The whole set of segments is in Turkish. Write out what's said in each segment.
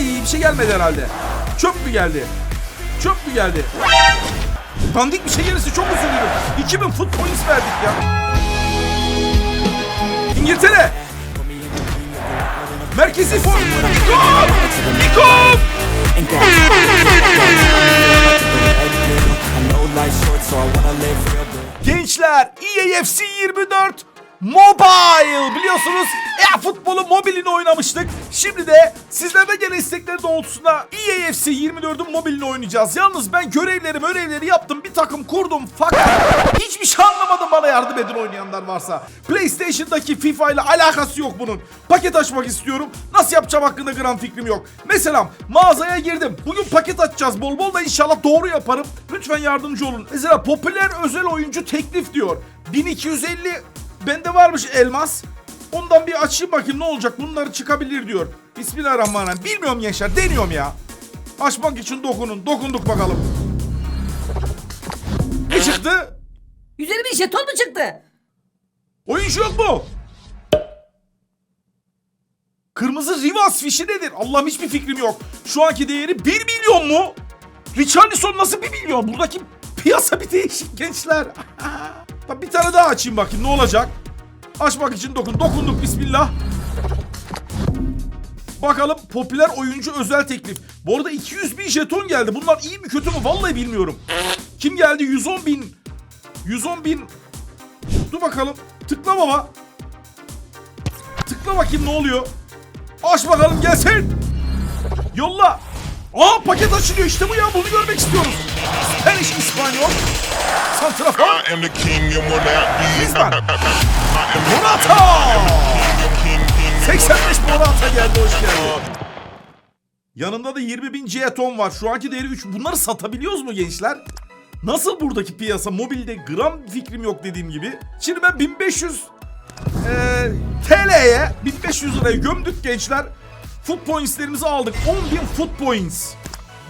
iyi bir şey gelmedi herhalde. Çöp mü geldi? Çöp mü geldi? Dandik bir şey gelirse çok üzülürüm. 2000 foot points verdik ya. İngiltere. Merkezi form. Real good. Gençler EAFC 24 Mobile biliyorsunuz e futbolu mobilini oynamıştık. Şimdi de sizlerden gelen istekleri doğrultusunda EAFC 24'ün mobilini oynayacağız. Yalnız ben görevleri görevleri yaptım bir takım kurdum fakat hiçbir şey anlamadım bana yardım edin oynayanlar varsa. PlayStation'daki FIFA ile alakası yok bunun. Paket açmak istiyorum. Nasıl yapacağım hakkında gram fikrim yok. Mesela mağazaya girdim. Bugün paket açacağız bol bol da inşallah doğru yaparım. Lütfen yardımcı olun. Mesela popüler özel oyuncu teklif diyor. 1250 bende varmış elmas. Ondan bir açayım bakayım ne olacak. Bunları çıkabilir diyor. Bismillahirrahmanirrahim. Bilmiyorum gençler. Deniyorum ya. Açmak için dokunun. Dokunduk bakalım. Ne çıktı? Üzerime bir jeton mu çıktı? Oyuncu yok mu? Kırmızı Rivas fişi nedir? Allah'ım hiçbir fikrim yok. Şu anki değeri 1 milyon mu? Richarlison nasıl 1 milyon? Buradaki piyasa bir değişik gençler. Tabii bir tane daha açayım bakayım ne olacak? Açmak için dokun. Dokunduk bismillah. Bakalım popüler oyuncu özel teklif. Bu arada 200 bin jeton geldi. Bunlar iyi mi kötü mü? Vallahi bilmiyorum. Kim geldi? 110 bin. 110 bin. Dur bakalım. Tıkla baba. Tıkla bakayım ne oluyor. Aç bakalım gelsin. Yolla. Aa paket açılıyor işte bu ya bunu görmek istiyoruz. Spanish İspanyol. Santrafor. Griezmann. Morata. king, king. 85 Morata geldi hoş geldi. Yanında da 20 bin jeton var. Şu anki değeri 3. Bunları satabiliyoruz mu gençler? Nasıl buradaki piyasa? Mobilde gram fikrim yok dediğim gibi. Şimdi ben 1500 eee, TL'ye 1500 liraya gömdük gençler. Foot points'lerimizi aldık. 10.000 foot points.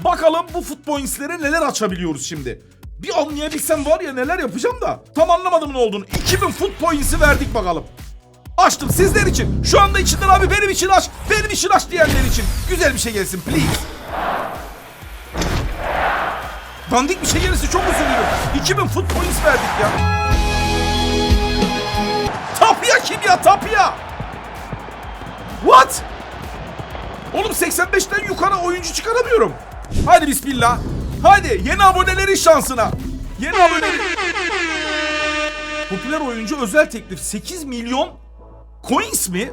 Bakalım bu foot points'lere neler açabiliyoruz şimdi. Bir anlayabilsem var ya neler yapacağım da. Tam anlamadım ne olduğunu. 2000 foot points'i verdik bakalım. Açtım sizler için. Şu anda içinden abi benim için aç. Benim için aç diyenler için. Güzel bir şey gelsin please. Dandik bir şey gelirse çok üzülürüm. 2000 foot points verdik ya. Tapya kim ya Tapya? What? Oğlum 85'ten yukarı oyuncu çıkaramıyorum. Hadi bismillah. Hadi yeni abonelerin şansına. Yeni abonelerin. Popüler oyuncu özel teklif 8 milyon coins mi?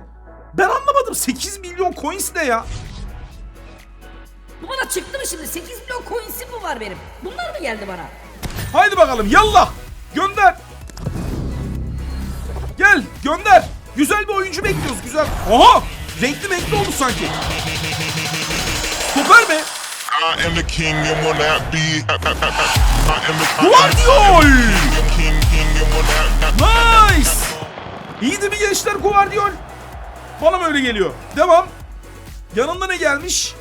Ben anlamadım 8 milyon coins ne ya? Bu bana çıktı mı şimdi? 8 milyon coins'im mi var benim? Bunlar mı geldi bana? Haydi bakalım yallah gönder. Gel gönder. Güzel bir oyuncu bekliyoruz güzel. Aha renkli renkli oldu sanki. Süper mi? Guardiol. Nice. İyiydi mi gençler Guardiol? Bana mı öyle geliyor? Devam. Yanında ne gelmiş?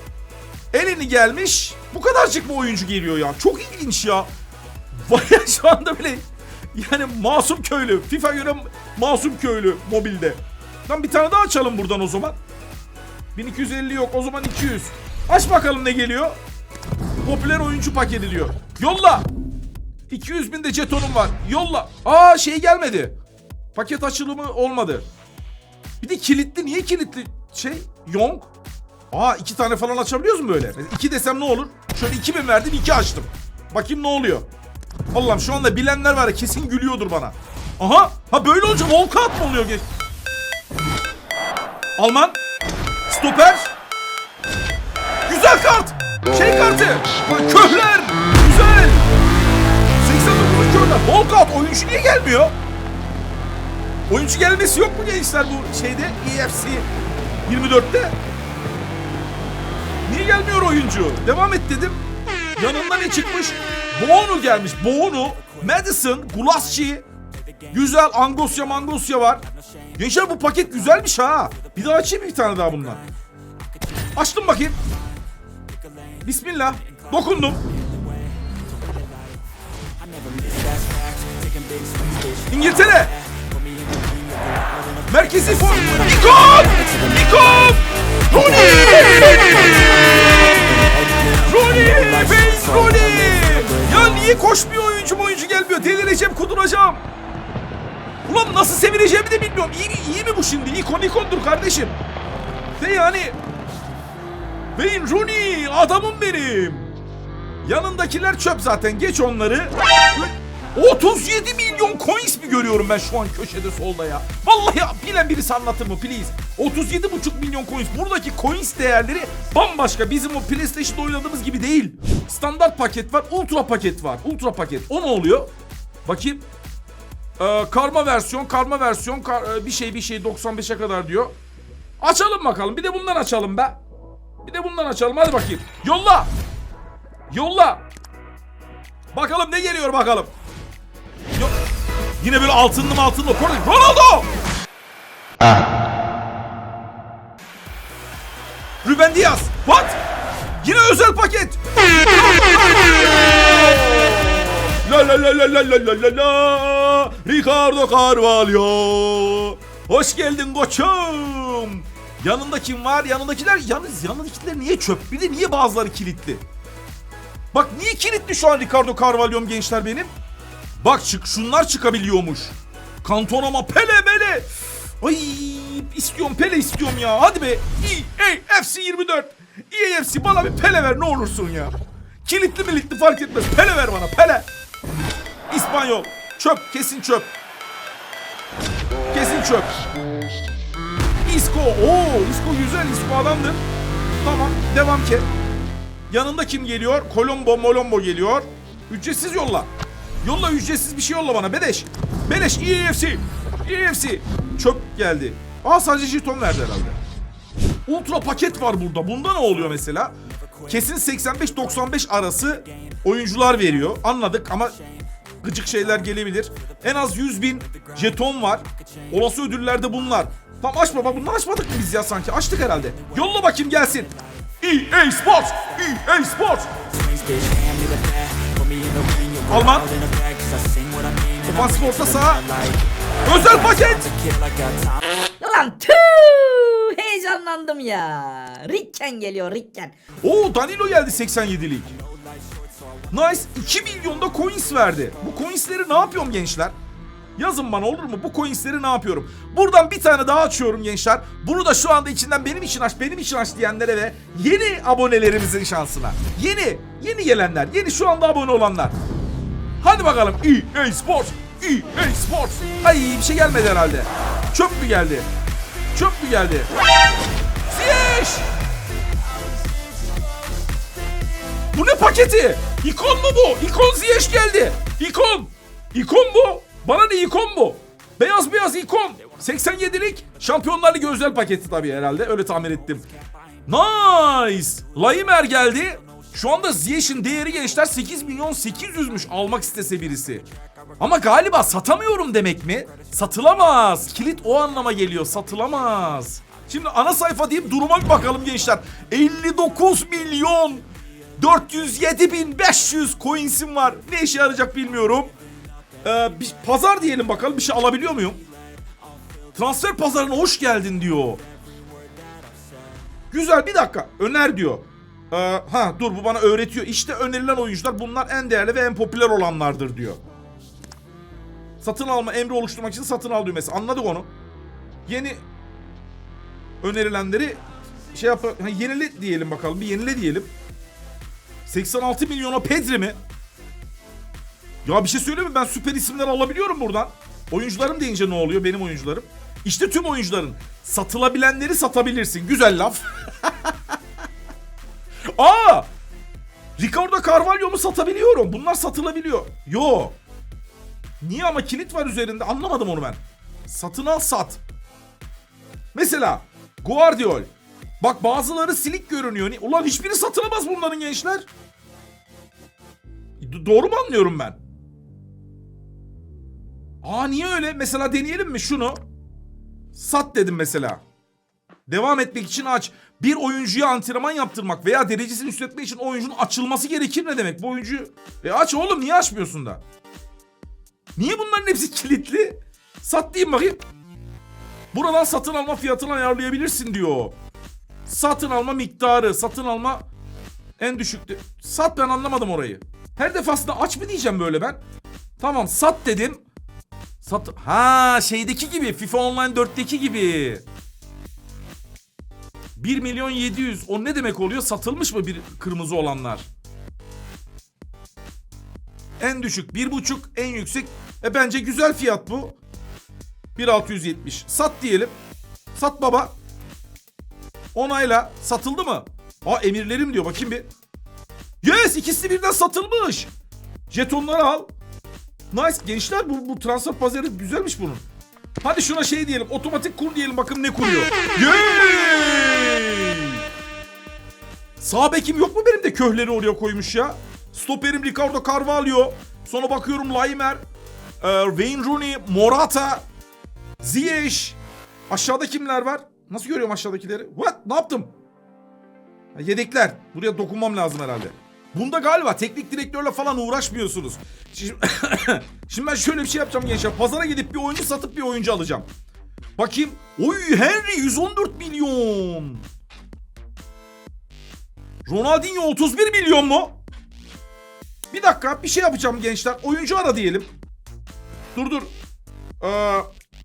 Eleni gelmiş. Bu kadarcık mı oyuncu geliyor ya? Çok ilginç ya. Baya şu anda bile yani masum köylü. FIFA göre masum köylü mobilde. Lan bir tane daha açalım buradan o zaman. 1250 yok o zaman 200. Aç bakalım ne geliyor. Popüler oyuncu paketi diyor. Yolla. 200 bin de jetonum var. Yolla. Aa şey gelmedi. Paket açılımı olmadı. Bir de kilitli. Niye kilitli şey? Yonk. Aa iki tane falan açabiliyoruz mu böyle? Mesela iki desem ne olur? Şöyle 2000 verdim iki açtım. Bakayım ne oluyor? Allah'ım şu anda bilenler var ya kesin gülüyordur bana. Aha. Ha böyle olunca walkout mı oluyor? Alman. Stoper. Güzel kart. Şey kartı. Köhler. Güzel. 89 köhler. Walkout. Oyuncu niye gelmiyor? Oyuncu gelmesi yok mu gençler bu şeyde EFC 24'te? Niye gelmiyor oyuncu? Devam et dedim. Yanında ne çıkmış? Boğunu gelmiş. Boğunu, Madison, Gulaschi. Güzel Angosya Mangosya var. Gençler bu paket güzelmiş ha. Bir daha açayım bir tane daha bundan. Açtım bakayım. Bismillah. Dokundum. İngiltere. Merkezi form. Nikon! Nikon! Rooney! Rooney! Base Rooney! Ya niye koşmuyor oyuncu oyuncu gelmiyor? Delireceğim, kuduracağım. Ulan nasıl sevineceğimi de bilmiyorum. İyi, iyi mi bu şimdi? İkon ikondur kardeşim. De yani. Wayne Rooney adamım benim. Yanındakiler çöp zaten. Geç onları. 37 milyon coins mi görüyorum ben şu an köşede solda ya? Vallahi ya, bilen birisi anlatır mı please? 37,5 milyon coins. Buradaki coins değerleri bambaşka. Bizim o PlayStation'da oynadığımız gibi değil. Standart paket var, ultra paket var. Ultra paket. O ne oluyor? Bakayım. Ee, karma versiyon, karma versiyon, kar- e, bir şey bir şey 95'e kadar diyor. Açalım bakalım. Bir de bundan açalım be. Bir de bundan açalım. Hadi bakayım. Yolla. Yolla. Bakalım ne geliyor bakalım. Yo- Yine böyle altınlı altınlı. Ronaldo. Ruben Diaz. What? Yine özel paket. La la la la la la la la Ricardo Carvalho. Hoş geldin koçum. Yanında kim var? Yanındakiler yalnız yanındakiler niye çöp? Bir de niye bazıları kilitli? Bak niye kilitli şu an Ricardo Carvalho'm gençler benim? Bak çık şunlar çıkabiliyormuş. Kantonama Pele Mele. Ay istiyorum Pele istiyorum ya. Hadi be. EA FC 24. EA FC bana bir Pele ver ne olursun ya. Kilitli militli fark etmez. Pele ver bana Pele. İspanyol. Çöp kesin çöp. Kesin çöp. Isco. Oo Isco güzel. Isco adamdır. Tamam devam ki. Yanında kim geliyor? Colombo Molombo geliyor. Ücretsiz yolla. Yolla ücretsiz bir şey yolla bana. Beleş. Beleş EFC. EFC. Çöp geldi. Aa sadece jeton verdi herhalde. Ultra paket var burada. Bunda ne oluyor mesela? Kesin 85-95 arası oyuncular veriyor. Anladık ama gıcık şeyler gelebilir. En az 100 bin jeton var. Olası ödüller de bunlar. Tam aç baba bunu açmadık mı biz ya sanki? Açtık herhalde. Yolla bakayım gelsin. EA Sports! EA Sports! Alman. Ofansif orta saha. Özel paket. Ulan tüh heyecanlandım ya. Ricken geliyor Ricken. Oo Danilo geldi 87'lik. Nice. 2 milyonda coins verdi. Bu coinsleri ne yapıyorum gençler? Yazın bana olur mu? Bu coinsleri ne yapıyorum? Buradan bir tane daha açıyorum gençler. Bunu da şu anda içinden benim için aç, benim için aç diyenlere ve yeni abonelerimizin şansına. Yeni, yeni gelenler, yeni şu anda abone olanlar. Hadi bakalım. EA Sports, EA Sports. Ay bir şey gelmedi herhalde. Çöp mü geldi? Çöp mü geldi? Ziyech! Bu ne paketi? İkon mu bu? İkon Ziyech geldi. İkon. İkon bu. Bana ne ikon bu? Beyaz beyaz ikon. 87'lik Şampiyonlar Ligi özel paketi tabii herhalde. Öyle tahmin ettim. Nice. Laimer geldi. Şu anda Ziyech'in değeri gençler 8 milyon 800'müş almak istese birisi. Ama galiba satamıyorum demek mi? Satılamaz. Kilit o anlama geliyor. Satılamaz. Şimdi ana sayfa deyip duruma bir bakalım gençler. 59 milyon 407 bin 500 coins'im var. Ne işe yarayacak bilmiyorum. Ee, bir pazar diyelim bakalım bir şey alabiliyor muyum? Transfer pazarına hoş geldin diyor. Güzel bir dakika öner diyor. Ee, ha dur bu bana öğretiyor. İşte önerilen oyuncular bunlar en değerli ve en popüler olanlardır diyor. Satın alma emri oluşturmak için satın al düğmesi. Anladık onu. Yeni önerilenleri şey yap ha, yenile diyelim bakalım. Bir yenile diyelim. 86 milyona Pedri mi? Ya bir şey söyleyeyim mi? Ben süper isimler alabiliyorum buradan. Oyuncularım deyince ne oluyor benim oyuncularım? İşte tüm oyuncuların satılabilenleri satabilirsin. Güzel laf. Aa! Ricardo Carvalho'mu satabiliyorum. Bunlar satılabiliyor. Yo. Niye ama kilit var üzerinde anlamadım onu ben. Satın al sat. Mesela Guardiol. Bak bazıları silik görünüyor. Ulan hiçbiri satılamaz bunların gençler. Doğru mu anlıyorum ben? Aa niye öyle? Mesela deneyelim mi şunu? Sat dedim mesela. Devam etmek için aç. Bir oyuncuya antrenman yaptırmak veya derecesini yükseltmek için oyuncunun açılması gerekir ne demek? Bu oyuncuyu... E aç oğlum niye açmıyorsun da? Niye bunların hepsi kilitli? Sat diyeyim bakayım. Buradan satın alma fiyatını ayarlayabilirsin diyor. Satın alma miktarı, satın alma en düşükte. Sat ben anlamadım orayı. Her defasında aç mı diyeceğim böyle ben? Tamam sat dedim. Sat. Ha şeydeki gibi FIFA Online 4'teki gibi. 1 milyon 700. O ne demek oluyor? Satılmış mı bir kırmızı olanlar? En düşük 1.5 en yüksek. E bence güzel fiyat bu. 1670. Sat diyelim. Sat baba. Onayla. Satıldı mı? Aa emirlerim diyor. Bakayım bir. Yes ikisi birden satılmış. Jetonları al. Nice gençler bu, bu transfer pazarı güzelmiş bunun. Hadi şuna şey diyelim otomatik kur diyelim bakın ne kuruyor. Yay! Sağ bekim yok mu benim de köhleri oraya koymuş ya. Stoperim Ricardo Carvalho. Sonra bakıyorum Laimer. e, Wayne Rooney, Morata, Ziyech. Aşağıda kimler var? Nasıl görüyorum aşağıdakileri? What? Ne yaptım? Yedekler. Buraya dokunmam lazım herhalde. Bunda galiba teknik direktörle falan uğraşmıyorsunuz. Şimdi, Şimdi ben şöyle bir şey yapacağım gençler. Pazara gidip bir oyuncu satıp bir oyuncu alacağım. Bakayım. Oy Henry 114 milyon. Ronaldinho 31 milyon mu? Bir dakika bir şey yapacağım gençler. Oyuncu ara diyelim. Dur dur. Ee,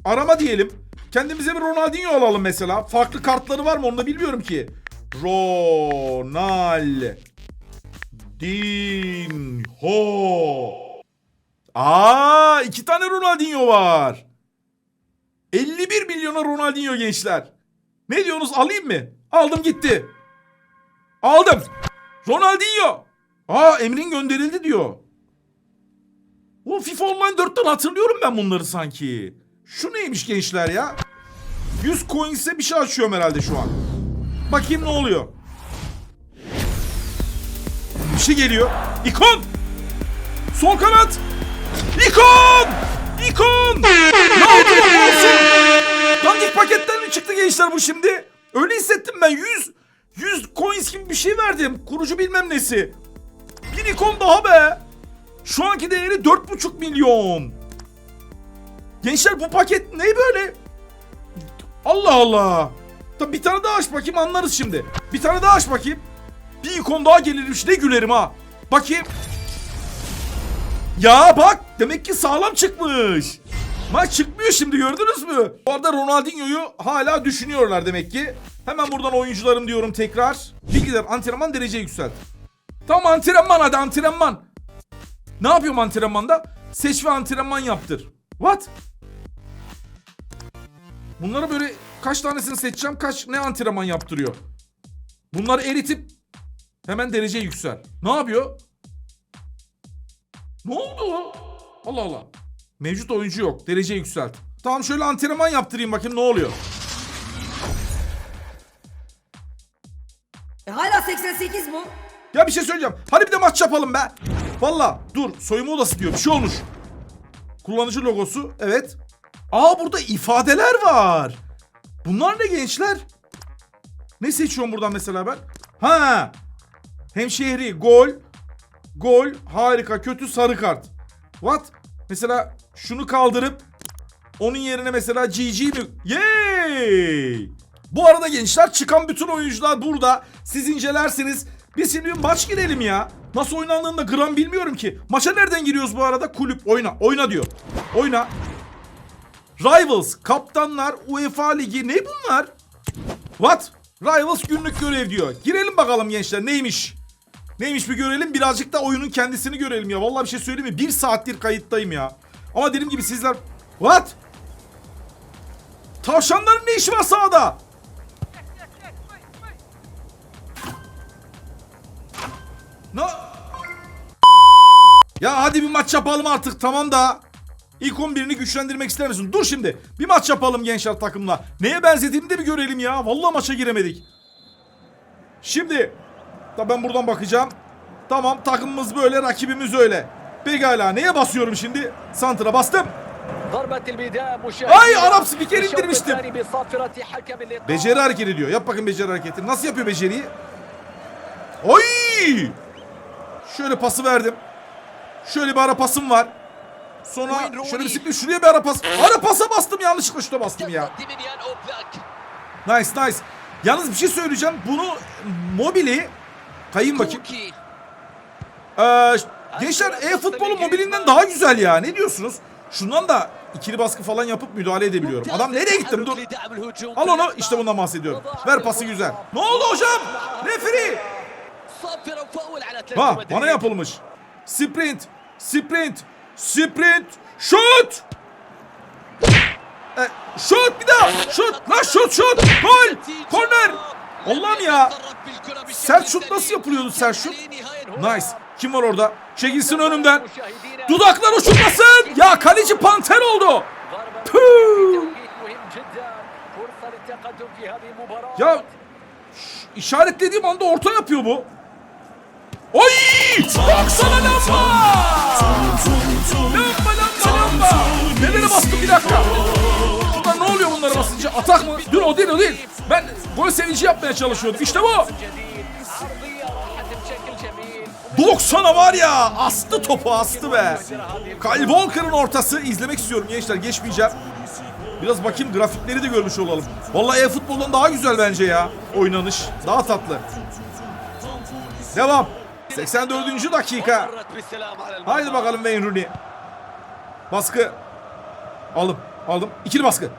arama diyelim. Kendimize bir Ronaldinho alalım mesela. Farklı kartları var mı onu da bilmiyorum ki. Ronaldinho. Aa iki tane Ronaldinho var. 51 milyona Ronaldinho gençler. Ne diyorsunuz alayım mı? Aldım gitti. Aldım. Ronaldinho. Aa Emrin gönderildi diyor. O FIFA Online 4'ten hatırlıyorum ben bunları sanki. Şu neymiş gençler ya? 100 coins'e bir şey açıyorum herhalde şu an. Bakayım ne oluyor. Şey geliyor. İkon! Sol kanat! İkon! İkon! ne oldu lan olsun? Dandik paketten çıktı gençler bu şimdi? Öyle hissettim ben 100 100 coins gibi bir şey verdim. Kurucu bilmem nesi. Bir ikon daha be. Şu anki değeri 4,5 milyon. Gençler bu paket ne böyle? Allah Allah. Tabi bir tane daha aç bakayım anlarız şimdi. Bir tane daha aç bakayım. Bir ikon daha gelirmiş ne gülerim ha. Bakayım. Ya bak demek ki sağlam çıkmış. Maç çıkmıyor şimdi gördünüz mü? Bu arada Ronaldinho'yu hala düşünüyorlar demek ki. Hemen buradan oyuncularım diyorum tekrar. Bilgiler antrenman derece yükselt. Tamam antrenman hadi antrenman. Ne yapıyorum antrenmanda? Seç ve antrenman yaptır. What? Bunları böyle kaç tanesini seçeceğim kaç ne antrenman yaptırıyor. Bunları eritip hemen derece yüksel. Ne yapıyor? Ne oldu? Allah Allah. Mevcut oyuncu yok. Derece yükselt. Tamam şöyle antrenman yaptırayım bakayım ne oluyor. E, hala 88 bu. Ya bir şey söyleyeceğim. Hadi bir de maç yapalım be. Valla dur soyunma odası diyor. Bir şey olmuş. Kullanıcı logosu. Evet. Aa burada ifadeler var. Bunlar ne gençler? Ne seçiyorum buradan mesela ben? Ha. Hemşehri, gol, gol, harika, kötü, sarı kart. What? Mesela şunu kaldırıp onun yerine mesela GG mi? Yay! Bu arada gençler çıkan bütün oyuncular burada. Siz incelersiniz. Biz şimdi bir maç girelim ya. Nasıl oynandığını da gram bilmiyorum ki. Maça nereden giriyoruz bu arada? Kulüp oyna. Oyna diyor. Oyna. Rivals, kaptanlar, UEFA Ligi ne bunlar? What? Rivals günlük görev diyor. Girelim bakalım gençler neymiş? Neymiş bir görelim birazcık da oyunun kendisini görelim ya. Vallahi bir şey söyleyeyim mi? Bir saattir kayıttayım ya. Ama dediğim gibi sizler... What? Tavşanların ne işi var sahada? Ne? Ya hadi bir maç yapalım artık tamam da. İlk 11'ini güçlendirmek ister misin? Dur şimdi. Bir maç yapalım gençler takımla. Neye benzediğini de bir görelim ya. Vallahi maça giremedik. Şimdi. Da ben buradan bakacağım. Tamam takımımız böyle rakibimiz öyle. Pekala neye basıyorum şimdi? Santra bastım. Ay Arap spiker indirmiştim. Beceri hareket ediyor. Yap bakın beceri hareketi. Nasıl yapıyor beceriyi? Oy! Şöyle pası verdim. Şöyle bir ara pasım var. Sonra şöyle bir siktim. Şuraya bir ara pas. Ara pasa bastım yanlışlıkla şuta bastım ya. Nice nice. Yalnız bir şey söyleyeceğim. Bunu Mobili Kayın bakayım. Ee, gençler e-futbolu mobilinden daha güzel ya. Ne diyorsunuz? Şundan da ikili baskı falan yapıp müdahale edebiliyorum. Adam nereye gittim dur. Al onu işte bundan bahsediyorum. Ver pası güzel. Ne oldu hocam? Referi. Bak bana yapılmış. Sprint. Sprint. Sprint. Şut. E, şut bir daha. Şut. La şut şut. Gol. Korner. Allah'ım ya. Sert nasıl yapılıyordu sert? Nice. Kim var orada? Çekilsin önümden. Dudaklar uçurmasın. Ya kaleci panter oldu. Tüh. Ya işaretlediğim anda orta yapıyor bu. Oy! Baksana lamba! Lamba lamba lamba! Nelere bastım bir dakika. Bunlara basınca? Atak mı? Dur o değil o değil. Ben gol sevinci yapmaya çalışıyordum. İşte bu. 90'a var ya astı topu astı be. Kyle Walker'ın ortası izlemek istiyorum gençler geçmeyeceğim. Biraz bakayım grafikleri de görmüş olalım. Vallahi e-futboldan daha güzel bence ya. Oynanış daha tatlı. Devam. 84. dakika. Haydi bakalım Wayne Rooney. Baskı. Aldım. Aldım. İkili baskı.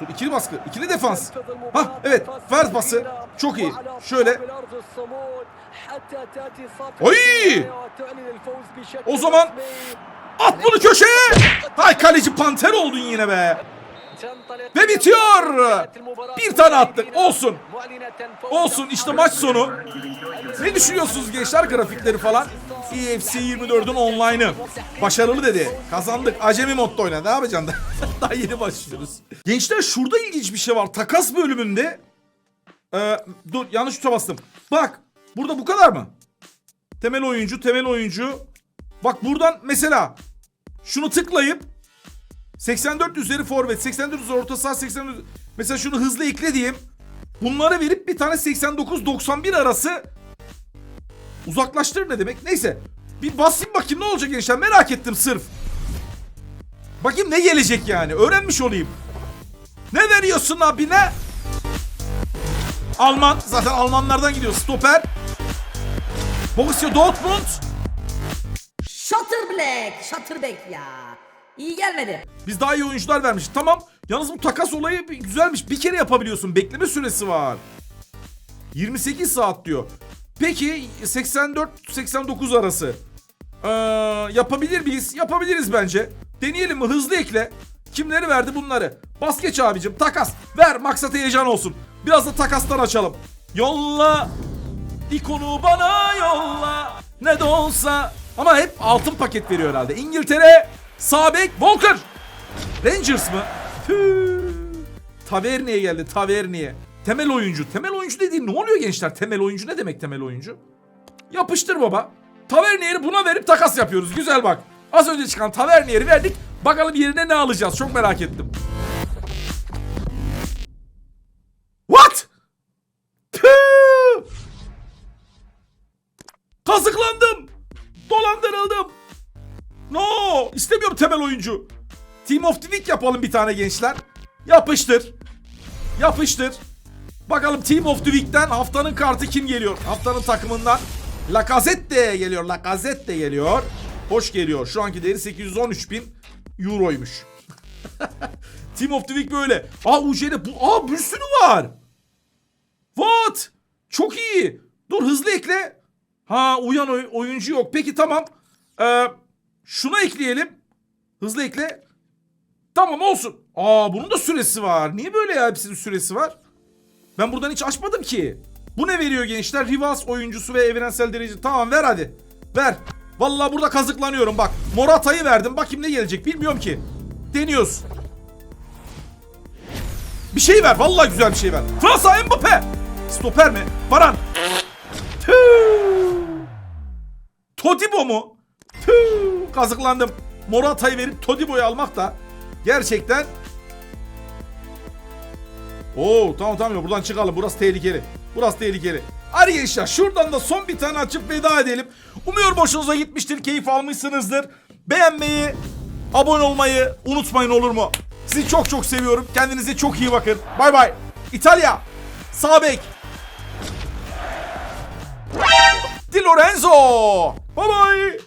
Dur ikili baskı. İkili defans. Hah evet. Ver pası. Çok iyi. Şöyle. Oy! O zaman at bunu köşeye. Hay kaleci panter oldun yine be. Ve bitiyor. Bir tane attık. Olsun. Olsun işte maç sonu. Ne düşünüyorsunuz gençler grafikleri falan? EFC 24'ün online'ı. Başarılı dedi. Kazandık. Acemi modda oyna. Ne yapacaksın da? Daha yeni başlıyoruz. Gençler şurada ilginç bir şey var. Takas bölümünde. Ee, dur yanlış tuşa bastım. Bak. Burada bu kadar mı? Temel oyuncu, temel oyuncu. Bak buradan mesela şunu tıklayıp 84 üzeri forvet, 84 üzeri orta saha, 84 mesela şunu hızlı ekle diyeyim. Bunları verip bir tane 89-91 arası uzaklaştır ne demek? Neyse. Bir basayım bakayım ne olacak gençler merak ettim sırf. Bakayım ne gelecek yani öğrenmiş olayım. Ne veriyorsun abi ne? Alman zaten Almanlardan gidiyor stoper. Borussia Dortmund. Shutterblack. Shutterback ya. İyi gelmedi. Biz daha iyi oyuncular vermiş. Tamam. Yalnız bu takas olayı güzelmiş. Bir kere yapabiliyorsun. Bekleme süresi var. 28 saat diyor. Peki 84-89 arası. Ee, yapabilir miyiz? Yapabiliriz bence. Deneyelim mi? Hızlı ekle. Kimleri verdi bunları? Bas abicim. Takas. Ver maksat heyecan olsun. Biraz da takastan açalım. Yolla. ikonu bana yolla. Ne de olsa. Ama hep altın paket veriyor herhalde. İngiltere. Sağ bek Walker. Rangers mı? Taverniye geldi Taverniye. Temel oyuncu. Temel oyuncu dediğin ne oluyor gençler? Temel oyuncu ne demek temel oyuncu? Yapıştır baba. Taverniyeri buna verip takas yapıyoruz. Güzel bak. Az önce çıkan Taverniyeri verdik. Bakalım yerine ne alacağız? Çok merak ettim. İstemiyorum temel oyuncu. Team of the Week yapalım bir tane gençler. Yapıştır. Yapıştır. Bakalım Team of the Week'ten haftanın kartı kim geliyor? Haftanın takımından Lacazette geliyor. Lacazette geliyor. Hoş geliyor. Şu anki değeri 813 bin euroymuş. Team of the Week böyle. Aa UC'de bu. Aa bir sürü var. What? Çok iyi. Dur hızlı ekle. Ha uyan oy- oyuncu yok. Peki tamam. Ee, şunu ekleyelim. Hızlı ekle. Tamam olsun. Aa bunun da süresi var. Niye böyle ya hepsinin süresi var? Ben buradan hiç açmadım ki. Bu ne veriyor gençler? Rivas oyuncusu ve evrensel derece. Tamam ver hadi. Ver. Vallahi burada kazıklanıyorum bak. Morata'yı verdim. Bakayım ne gelecek bilmiyorum ki. Deniyoruz. Bir şey ver. Vallahi güzel bir şey ver. Fransa Mbappe. Stoper mi? Baran. Tüh. Todibo mu? Tüh. Kazıklandım. Morata'yı verip Todibo'yu almak da gerçekten Oo tamam tamam buradan çıkalım. Burası tehlikeli. Burası tehlikeli. Hadi gençler şuradan da son bir tane açıp veda edelim. Umuyorum hoşunuza gitmiştir. Keyif almışsınızdır. Beğenmeyi, abone olmayı unutmayın olur mu? Sizi çok çok seviyorum. Kendinize çok iyi bakın. Bay bay. İtalya. Sağ bek. Di Lorenzo. Bay bay.